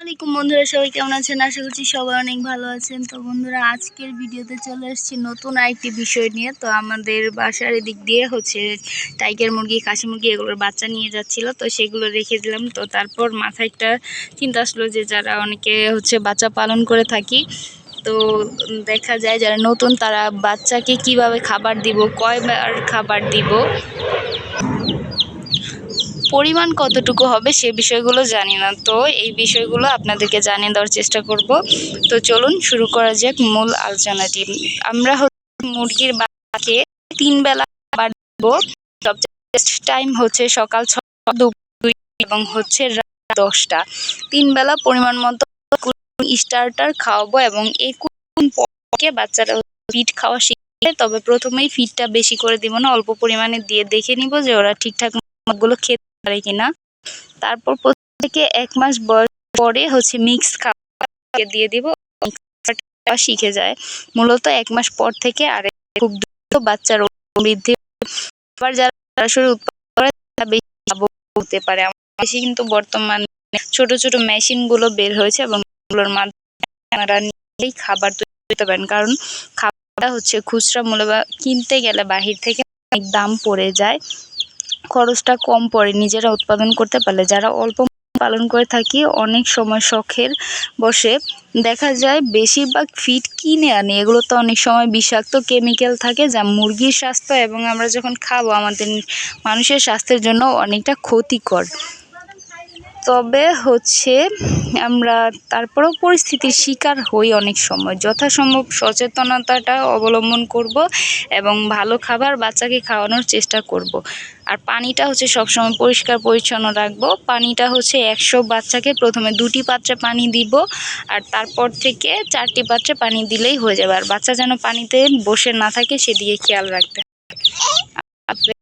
আসসালামাইকুম বন্ধুরা, সবাই কেমন আছেন? আশা করছি সবাই অনেক ভালো আছেন। তো বন্ধুরা, আজকের ভিডিওতে চলে এসেছি নতুন আরেকটি বিষয় নিয়ে। তো আমাদের বাসার এদিক দিয়ে হচ্ছে টাইগার মুরগি, খাসি মুরগি এগুলোর বাচ্চা নিয়ে যাচ্ছিল। তো সেগুলো রেখে দিলাম। তো তারপর মাথায় একটা চিন্তা আসলো যে যারা অনেকে হচ্ছে বাচ্চা পালন করে থাকি, তো দেখা যায় যারা নতুন তারা বাচ্চাকে কীভাবে খাবার দিব, কয়বার খাবার দিব পরিমাণ কতটুকু হবে সে বিষয়গুলো জানি না। তো এই বিষয়গুলো আপনাদেরকে জানিয়ে দেওয়ার চেষ্টা করব। তো চলুন শুরু করা যাক মূল আলোচনাটি আমরা হচ্ছে মুরগির বাচ্চাকে তিন বেলা খাবার সবচেয়ে টাইম হচ্ছে সকাল ছটা দুপুর এবং হচ্ছে রাত দশটা। তিন বেলা পরিমাণ মতো স্টার্টার খাওয়াবো এবং এই কুড়ি পরকে বাচ্চারা ফিট খাওয়া শিখবে। তবে প্রথমেই ফিটটা বেশি করে দিব না, অল্প পরিমাণে দিয়ে দেখে নিব যে ওরা ঠিকঠাকগুলো খেতে পারে কিনা। তারপর প্রত্যেকে এক মাস বয়স পরে হচ্ছে মিক্স খাবার দিয়ে দিব। শিখে যায়। মূলত এক মাস পর থেকে আর খুব দ্রুত বাচ্চার বৃদ্ধি আবার যারা সরাসরি উৎপাদন করে, তারা বেশি হতে পারে। দেশে কিন্তু বর্তমানে ছোট ছোট মেশিনগুলো বের হয়েছে এবং এগুলোর মাধ্যমে আপনারা নিজেই খাবার তৈরি করতে পারেন। কারণ খাবারটা হচ্ছে খুচরা মূল্য বা কিনতে গেলে বাহির থেকে অনেক দাম পড়ে যায়। খরচটা কম পড়ে, নিজেরা উৎপাদন করতে পারলে। যারা অল্প পালন করে থাকি, অনেক সময় শখের বসে দেখা যায় বেশিরভাগ ফিড কিনে আনি। এগুলো তো অনেক সময় বিষাক্ত কেমিক্যাল থাকে যা মুরগির স্বাস্থ্য এবং আমরা যখন খাব, আমাদের মানুষের স্বাস্থ্যের জন্য অনেকটা ক্ষতিকর। তবে হচ্ছে আমরা তারপরেও পরিস্থিতির শিকার হই অনেক সময় যথাসম্ভব সচেতনতাটা অবলম্বন করব এবং ভালো খাবার বাচ্চাকে খাওয়ানোর চেষ্টা করব। আর পানিটা হচ্ছে সবসময় পরিষ্কার পরিচ্ছন্ন রাখব পানিটা হচ্ছে একশো বাচ্চাকে প্রথমে দুটি পাত্রে পানি দিব আর তারপর থেকে চারটি পাত্রে পানি দিলেই হয়ে যাবে আর বাচ্চা যেন পানিতে বসে না থাকে সেদিকে খেয়াল রাখতে হবে।